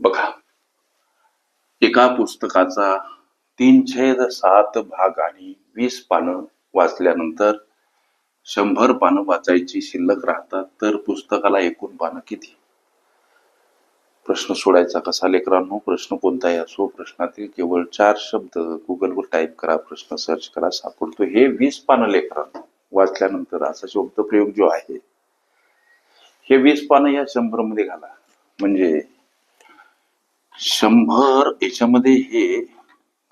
बघा. एका पुस्तकाचा तीन छेद सात भाग आणि वीस पानं वाचल्यानंतर शंभर पानं वाचायची शिल्लक राहतात तर पुस्तकाला एकूण पानं किती? प्रश्न सोडायचा कसा लेकरांनो? प्रश्न कोणताही असो प्रश्नातील केवळ चार शब्द गुगलवर टाईप करा प्रश्न सर्च करा सापडतो. हे वीस पानं लेकरांनो वाचल्यानंतर असा शब्द प्रयोग जो आहे हे वीस पानं या शंभरमध्ये घाला. म्हणजे शंभर याच्यामध्ये हे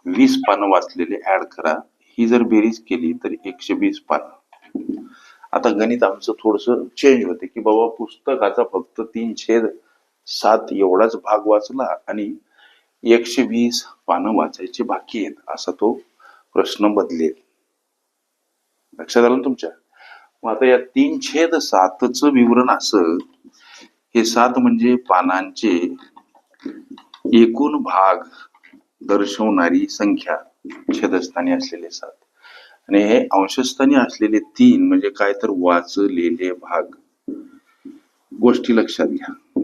वीस पानं वाचलेले ऍड करा. ही जर बेरीज केली तर एकशे वीस पानं. आता गणित आमचं थोडस चेंज होते की बाबा पुस्तकाचा फक्त तीन छेद सात एवढाच भाग वाचला आणि एकशे वीस पानं वाचायचे बाकी आहेत असा तो प्रश्न बदलेल. लक्षात आलं ना तुमच्या? मग आता या तीन छेद सातच विवरण असं हे सात म्हणजे पानांचे एकूण भाग दर्शवणारी संख्या छेदस्थानी असलेले सात. आणि हे अंशस्थानी असलेले तीन म्हणजे काय तर वाचलेले भाग. गोष्टी लक्षात घ्या.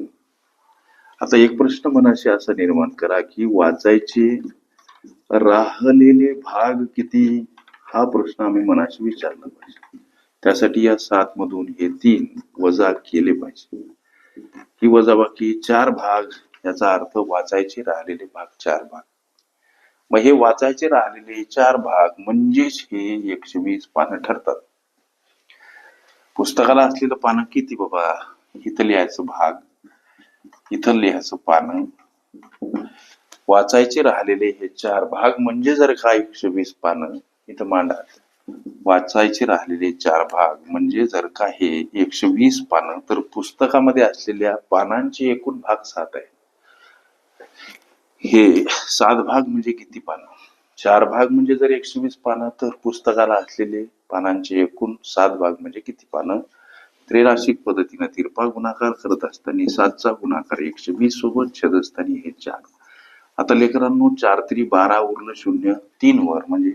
आता एक प्रश्न मनाशी असा निर्माण करा की वाचायचे राहलेले भाग किती? हा प्रश्न आम्ही मनाशी विचारला पाहिजे. त्यासाठी या सात मधून हे तीन वजा केले पाहिजे. ही वजाबाकी चार भाग याचा अर्थ वाचायचे राहिलेले भाग चार भाग. मग हे वाचायचे राहिलेले चार भाग म्हणजेच हे एकशे वीस पानं ठरतात. पुस्तकाला असलेलं पानं किती बाबा? इथं लिहायचं भाग इथं लिहायचं पानं. वाचायचे राहिलेले हे चार भाग म्हणजे जर का एकशे वीस पानं इथं मांडा. वाचायचे राहिलेले चार भाग म्हणजे जर का हे एकशे वीस पानं तर पुस्तकामध्ये असलेल्या पानांचे एकूण भाग सात आहे. हे सात भाग म्हणजे किती पानं? चार भाग म्हणजे जर एकशे वीस पानं तर पुस्तकाला असलेले पानांचे एकूण सात भाग म्हणजे किती पानं? त्रेराशिक पद्धतीने तिरपा गुणाकार करत असताना सातचा गुणाकार एकशे वीस सोबत छेद असताना हे चार. आता लेकरांनो चार तरी बारा उरलं शून्य तीन वर म्हणजे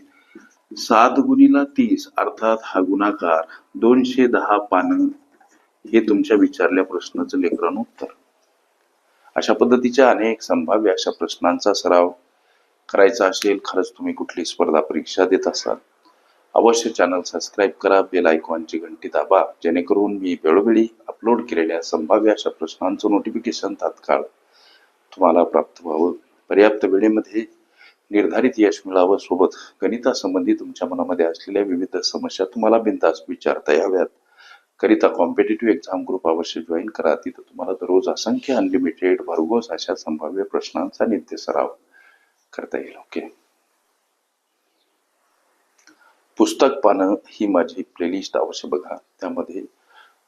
सात गुणीला तीस अर्थात हा गुणाकार दोनशे दहा पानं हे तुमच्या विचारल्या प्रश्नाचं लेकरांनो उत्तर. अशा पद्धतीच्या अनेक संभाव्य अशा प्रश्नांचा सराव करायचा असेल खरंच तुम्ही कुठली स्पर्धा परीक्षा देत असाल अवश्य चॅनल सबस्क्राईब करा बेल आयकॉनची घंटी दाबा जेणेकरून मी वेळोवेळी अपलोड केलेल्या संभाव्य अशा प्रश्नांचं नोटिफिकेशन तात्काळ तुम्हाला प्राप्त व्हावं. पर्याप्त वेळेमध्ये निर्धारित यश मिळावं. सोबत गणितासंबंधी तुमच्या मनामध्ये असलेल्या विविध समस्या तुम्हाला बिनतास विचारता याव्यात. करिता कॉम्पिटेटिव्ह एक्झाम ग्रुप अवश्य जॉईन करा. तिथं तुम्हाला दररोज असंख्य अनलिमिटेड भरघोस अशा संभाव्य प्रश्नांचा नित्य सराव करता येईल. ओके पुस्तक पानं ही माझी प्लेलिस्ट अवश्य बघा. त्यामध्ये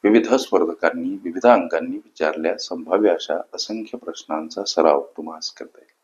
विविध स्पर्धकांनी विविध अंकांनी विचारल्या संभाव्य अशा असंख्य प्रश्नांचा सराव तुम्हाला करता येईल.